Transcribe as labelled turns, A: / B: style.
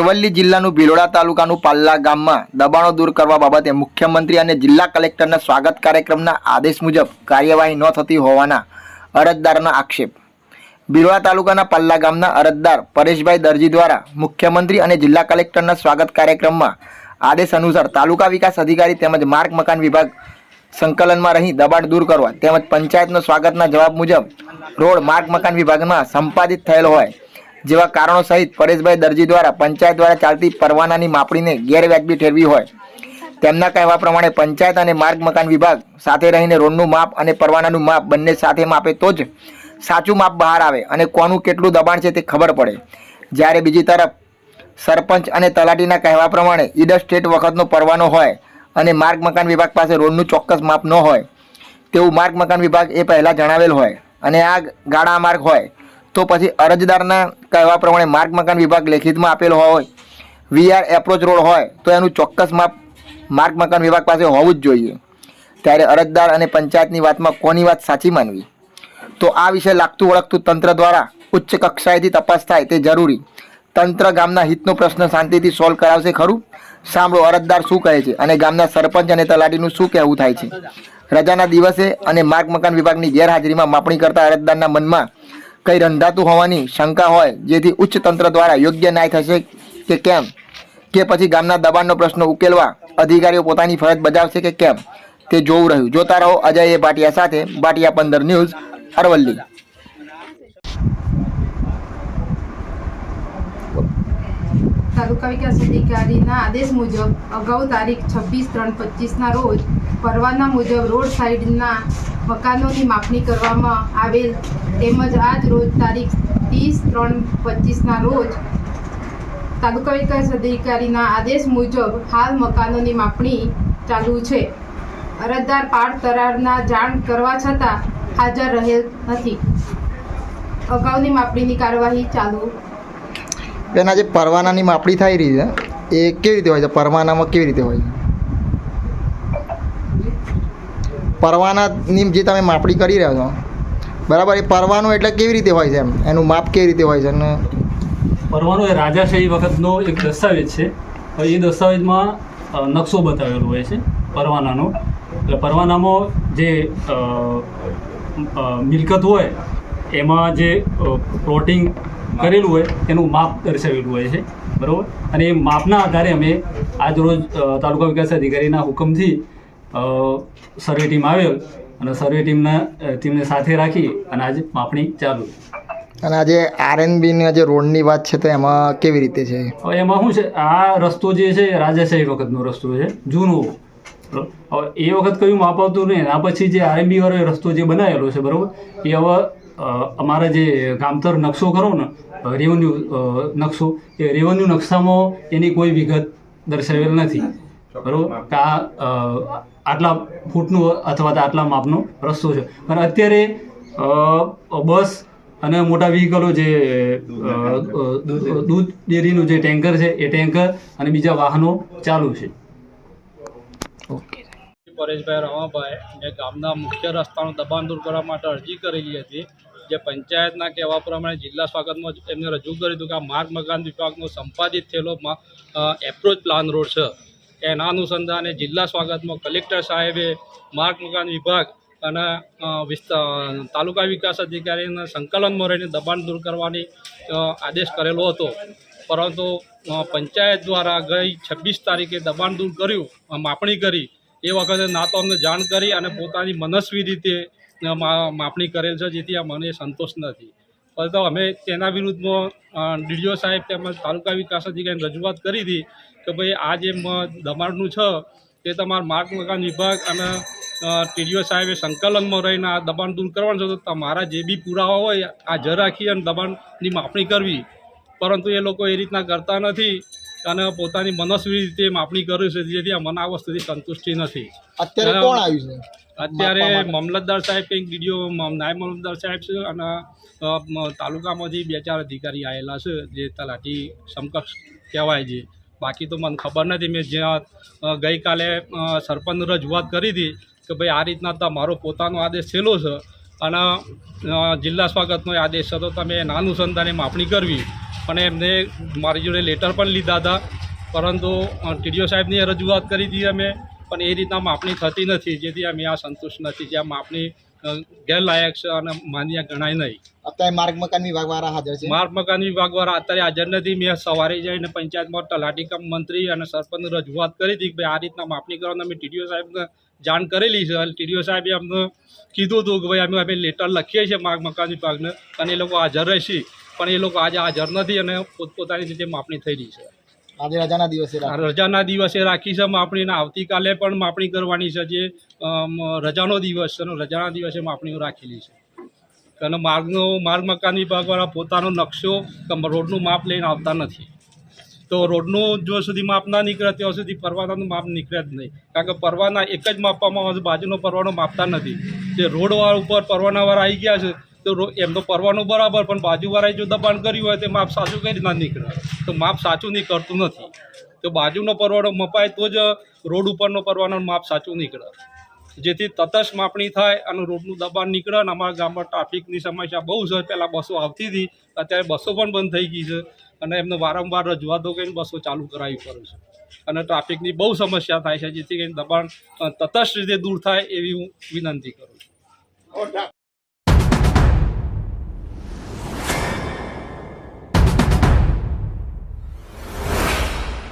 A: અરવલ્લી જિલ્લાનું ભિલોડા તાલુકાનું પાલ્લા ગામમાં દબાણો દૂર કરવા બાબતે મુખ્યમંત્રી અને જિલ્લા કલેક્ટરના સ્વાગત કાર્યક્રમના આદેશ મુજબ કાર્યવાહી ન થતી હોવાના અરજદારના આક્ષેપ. ભિલોડા તાલુકાના પાલ્લા ગામના અરજદાર પરેશભાઈ દરજી દ્વારા મુખ્યમંત્રી અને જિલ્લા કલેક્ટરના સ્વાગત કાર્યક્રમમાં આદેશ અનુસાર તાલુકા વિકાસ અધિકારી તેમજ માર્ગ મકાન વિભાગ સંકલનમાં રહી દબાણ દૂર કરવા તેમજ પંચાયતનો સ્વાગતના જવાબ મુજબ રોડ માર્ગ મકાન વિભાગમાં સંપાદિત થયેલ હોય. જેવા કારણો સહિત પરેશભાઈ દરજી દ્વારા પંચાયત દ્વારા ચાલતી પરવાનાની માપણીને ગેરવ્યાજબી ઠેરવી હોય. તેમના કહેવા પ્રમાણે પંચાયત અને માર્ગ મકાન વિભાગ સાથે રહીને રોડનું માપ અને પરવાનાનું માપ બંને સાથે માપે તો જ સાચું માપ બહાર આવે અને કોનું કેટલું દબાણ છે તે ખબર પડે. જ્યારે બીજી તરફ સરપંચ અને તલાટીના કહેવા પ્રમાણે ઈડર સ્ટેટ વખતનો પરવાનો હોય અને માર્ગ મકાન વિભાગ પાસે રોડનું ચોક્કસ માપ ન હોય, તેવું માર્ગ મકાન વિભાગ એ પહેલાં જણાવેલ હોય અને આ ગાળા માર્ગ હોય તો પછી અરજદારના કહેવા પ્રમાણે માર્ગ મકાન વિભાગ લેખિતમાં આપેલો હોય, વીઆર એપ્રોચ રોડ હોય, તો એનું ચોક્કસ માપ માર્ગ મકાન વિભાગ પાસે હોવું જ જોઈએ. ત્યારે અરજદાર અને પંચાયતની વાતમાં કોની વાત સાચી માનવી? તો આ વિશે લાગતું ઓળખતું તંત્ર દ્વારા ઉચ્ચ કક્ષાએથી તપાસ થાય તે જરૂરી. તંત્ર ગામના હિતનો પ્રશ્ન શાંતિથી સોલ્વ કરાવશે ખરું? સાંભળો, અરજદાર શું કહે છે અને ગામના સરપંચ અને તલાટીનું શું કહેવું થાય છે? રજાના દિવસે અને માર્ગ મકાન વિભાગની ગેરહાજરીમાં માપણી કરતા અરજદારના મનમાં કંઈ રંધાતું હોવાની શંકા હોય, જેથી ઉચ્ચ તંત્ર દ્વારા યોગ્ય ન્યાય થશે કે કેમ? કે પછી ગામના દબાણનો પ્રશ્ન ઉકેલવા અધિકારીઓ પોતાની ફરજ બજાવશે કે કેમ? તે જોવું રહ્યું. જોતા રહો અજય ભાટિયા સાથે ભાટિયા પંદર ન્યૂઝ, અરવલ્લી.
B: તાલુકા વિકાસ અધિકારીના આદેશ મુજબ અગાઉ તારીખ છવ્વીસ ત્રણ પચીસના રોજ પરવાના મુજબ રોડ સાઈડના મકાનોની માપણી કરવામાં આવેલ તેમજ આજ રોજ તારીખ ત્રીસ ત્રણ પચીસના રોજ તાલુકા વિકાસ અધિકારીના આદેશ મુજબ હાલ મકાનોની માપણી ચાલુ છે. અરજદાર પાડ તરારના જાણ કરવા છતાં હાજર રહેલ નથી. અગાઉની માપણીની કાર્યવાહી ચાલુ.
A: બેન જે પરવાનાની માપણી થઈ રહી છે. એ કેવી રીતે હોય છે? પરવાનામાં કેવી રીતે હોય છે? પરવાનાની જે તમે માપણી કરી રહ્યા છો, બરાબર? એ પરવાનો એટલે કેવી રીતે હોય છે એમ? એનું માપ કેવી રીતે હોય છે? અને
C: પરવાનો એ રાજાશાહી વખતનો એક દસ્તાવેજ છે. એ દસ્તાવેજમાં નકશો બતાવેલો હોય છે પરવાનાનો. એટલે પરવાનામાં જે મિલકત હોય, એમાં જે પ્લોટિંગ કરેલું હોય, એનું માપ દર્શાવેલું હોય છે. બરાબર? અને એ માપના આધારે અમે આજ રોજ તાલુકા વિકાસ અધિકારીના હુકમથી સર્વે ટીમ આવેલ અને સર્વે ટીમના ટીમને સાથે રાખી અને આજે માપણી ચાલુ.
A: અને આજે આરએનબીની જે રોડની વાત છે તો એમાં કેવી રીતે છે?
C: એમાં શું છે? આ રસ્તો જે છે એ રાજાશાહી વખતનો રસ્તો છે જૂનો. એ વખત કયું માપ આવતું નહીં આ પછી જે આરએનબી વાળો રસ્તો જે બનાવેલો છે બરાબર? એ હવે અમારા જે ગામતર નકશો કરો ને રેવન્યુ નકશો એ રેવન્યુ નકશામાં એની કોઈ વિગત દર્શાવેલ નથી. બરોબર? કે આ આટલા ફૂટનું અથવા તો આટલા માપનો રસ્તો છે. અને અત્યારે બસ અને મોટા વ્હીકલો જે દૂધ ડેરીનું જે ટેન્કર છે એ ટેન્કર અને બીજા વાહનો ચાલુ છે.
A: ઓકે.
D: પરેશભાઈ રમાભાઈ મેં ગામના મુખ્ય રસ્તાનું દબાણ દૂર કરવા માટે અરજી કરેલી હતી. જે પંચાયતના કહેવા પ્રમાણે જિલ્લા સ્વાગતમાં એમને રજૂ કર્યું હતું કે આ માર્ગ મકાન વિભાગનો સંપાદિત થયેલો એપ્રોચ પ્લાન રોડ છે. એના અનુસંધાને જિલ્લા સ્વાગતમાં કલેક્ટર સાહેબે માર્ગ મકાન વિભાગ અને તાલુકા વિકાસ અધિકારીના સંકલનમાં રહીને દબાણ દૂર કરવાની આદેશ કરેલો હતો. પરંતુ પંચાયત દ્વારા ગઈ છવ્વીસ તારીખે દબાણ દૂર કર્યું માપણી કરી. એ વખતે ના તો અમને જાણ કરી અને પોતાની મનસ્વી રીતે માપણી કરેલ છે, જેથી આ મને સંતોષ નથી. પરંતુ અમે તેના વિરુદ્ધમાં ડીડીઓ સાહેબ તેમજ તાલુકા વિકાસ અધિકારીને રજૂઆત કરી હતી કે ભાઈ આ જે દબાણનું છે તે તમારા માર્ગ મકાન વિભાગ અને ટીડીઓ સાહેબે સંકલનમાં રહીને આ દબાણ દૂર કરવાનું છે. તો તમારા જે બી પુરાવા હોય હાજર રાખી અને દબાણની માપણી કરવી. પરંતુ એ લોકો એ રીતના કરતા નથી અને પોતાની મનસ્વી રીતે માપણી કરે છે. જેથી આ મને આ વસ્તુથી સંતુષ્ટિ નથી.
A: અત્યારે કોણ આવ્યું છે?
D: અત્યારે મામલતદાર સાહેબ કંઈક ડીડીઓ નાયબ મામલતદાર સાહેબ છે અને તાલુકામાંથી બે ચાર અધિકારી આવેલા છે જે તલાટી સમકક્ષ કહેવાય છે. બાકી તો મને ખબર નથી મેં જ્યાં ગઈકાલે સરપંચ રજૂઆત કરી હતી કે ભાઈ આ રીતના તમારો પોતાનો આદેશ છેલ્લો છે અને જિલ્લા સ્વાગતનો આદેશ છે તો તમે એના અનુસંધાને માપણી કરવી. પણ એમને મારી જોડે લેટર પણ લીધા હતા. પરંતુ ટીડીઓ સાહેબની રજૂઆત કરી હતી અમે. પણ એ રીતના માપણી થતી નથી જેથી અમે આ સંતુષ્ટ નથી જ્યાં માપણી ગેરલાયક છે અને માન્ય ગણાય નહીં.
A: અત્યારે માર્ગ મકાન વિભાગ વાળા હાજર છે?
D: માર્ગ મકાન વિભાગ વાળા અત્યારે હાજર નથી. મેં સવારે જઈને પંચાયતમાં તલાટી કમ મંત્રી અને સરપંચ રજૂઆત કરી હતી કે ભાઈ આ રીતના માપણી કરવાનું અમે ટીડીઓ સાહેબને જાણ કરેલી છે. ટીડીઓ સાહેબે અમને કીધું હતું કે ભાઈ અમે અમે લેટર લખીએ છીએ માર્ગ મકાન વિભાગને અને એ લોકો હાજર રહેશે. પણ એ લોકો આજે હાજર નથી અને પોતપોતાની રીતે માપણી થઈ રહી છે.
A: આજે રજાના દિવસે
D: રજાના દિવસે રાખી છે. માપણી અને આવતીકાલે પણ માપણી કરવાની છે જે રજાનો દિવસ છે. રજાના દિવસે માપણીઓ રાખેલી છે. અને માર્ગનો, માર્ગ મકાન વિભાગવાળા પોતાનો નકશો રોડનું માપ લઈને આવતા નથી. તો રોડનું જો સુધી માપ ના નીકળે, ત્યાં સુધી પરવાનાનું માપ નીકળે જ નહીં. કારણ કે પરવાના એક જ માપવામાં આવે બાજુનો પરવાનો માપતા નથી. જે રોડવાળા ઉપર પરવાનાવાળા આવી ગયા છે તો એમ એમનો પરવાનો બરાબર, પણ બાજુવાળાએ જો દબાણ કર્યું હોય તો માપ સાચું કઈ રીતના નીકળે? તો માપ સાચું નીકળતું નથી. તો બાજુનો પરવાનો મપાય તો જ રોડ ઉપરનો પરવાનો માપ સાચું નીકળે. જેથી તટસ્થ માપણી થાય અને રોડનું દબાણ નીકળે અને અમારા ગામમાં ટ્રાફિકની સમસ્યા બહુ છે. પહેલાં બસો આવતી હતી, અત્યારે બસો પણ બંધ થઈ ગઈ છે અને એમને વારંવાર રજૂઆતો કરીને બસો ચાલુ કરાવી પડે છે. અને ટ્રાફિકની બહુ સમસ્યા થાય છે, જેથી કરીને દબાણ તટસ્થ રીતે દૂર થાય એવી હું વિનંતી કરું છું.